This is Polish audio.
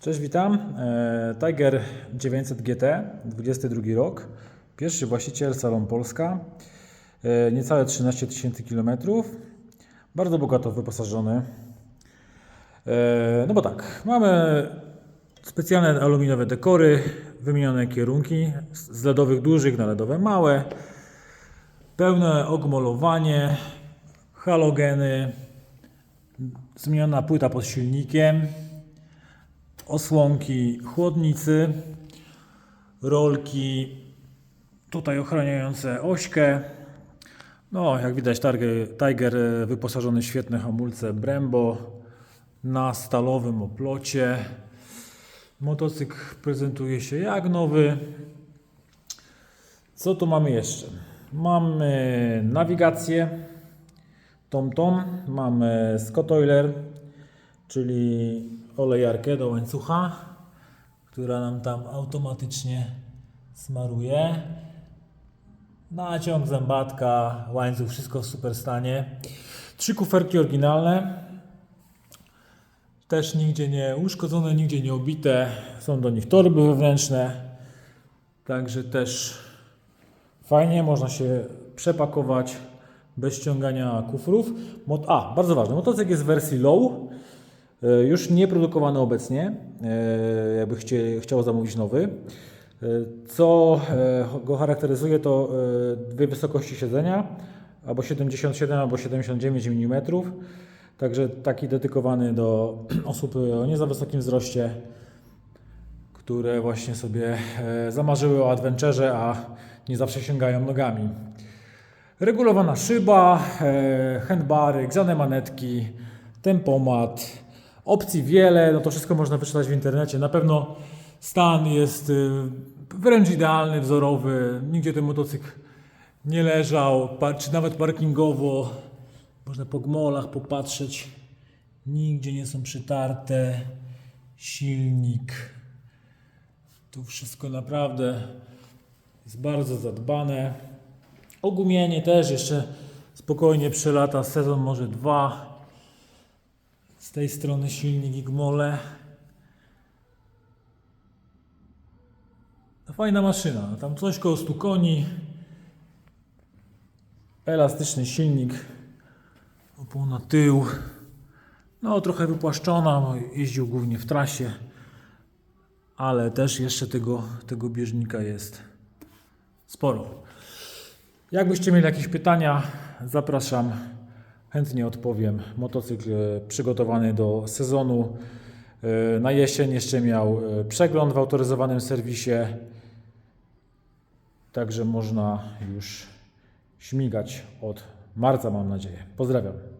Cześć, witam. E, Tiger 900 GT, 22 rok. Pierwszy właściciel, Salon Polska. E, Niecałe 13 tysięcy kilometrów. Bardzo bogato wyposażony. E, No bo tak, mamy specjalne aluminiowe dekory, wymienione kierunki z LEDowych dużych na LEDowe małe, pełne ogmolowanie, halogeny, zmieniona płyta pod silnikiem, osłonki chłodnicy, rolki tutaj ochraniające ośkę. No, jak widać, Tiger, e, wyposażony w świetne hamulce Brembo na stalowym oplocie. Motocykl prezentuje się jak nowy. Co tu mamy jeszcze? Mamy nawigację TomTom, mamy Scott Oiler, czyli olejarkę do łańcucha, która nam tam automatycznie smaruje. Naciąg, zębatka, łańcuch, wszystko w super stanie. Trzy kuferki oryginalne. Też nigdzie nie uszkodzone, nigdzie nie obite. Są do nich torby wewnętrzne. Także też fajnie, można się przepakować bez ściągania kufrów. Mot- A, bardzo ważne, motocykl jest w wersji low. E, Już nie produkowany obecnie, e, jakby chcie, chciał zamówić nowy. E, Co go charakteryzuje to dwie wysokości siedzenia, albo 77, albo 79 mm. Także taki dedykowany do osób o nie za wysokim wzroście, które właśnie sobie zamarzyły o adventurze, a nie zawsze sięgają nogami. Regulowana szyba, handbary, grzane manetki, tempomat, opcji wiele, no to wszystko można wyczytać w internecie. Na pewno stan jest y, wręcz idealny, wzorowy, nigdzie ten motocykl nie leżał, czy nawet parkingowo. Można po gmolach popatrzeć, nigdzie nie są przytarte. Silnik, tu wszystko naprawdę jest bardzo zadbane. Ogumienie też jeszcze spokojnie przelata sezon, może dwa. Z tej strony silnik i gmole. No fajna maszyna. Tam coś koło 100 koni. Elastyczny silnik. Opona tył. No trochę wypłaszczona, bo jeździł głównie w trasie. Ale też jeszcze tego, tego bieżnika jest sporo. Jakbyście mieli jakieś pytania, zapraszam. Chętnie odpowiem. Motocykl e, przygotowany do sezonu. E, Na jesień jeszcze miał e, przegląd w autoryzowanym serwisie. Także można już śmigać od marca, mam nadzieję. Pozdrawiam.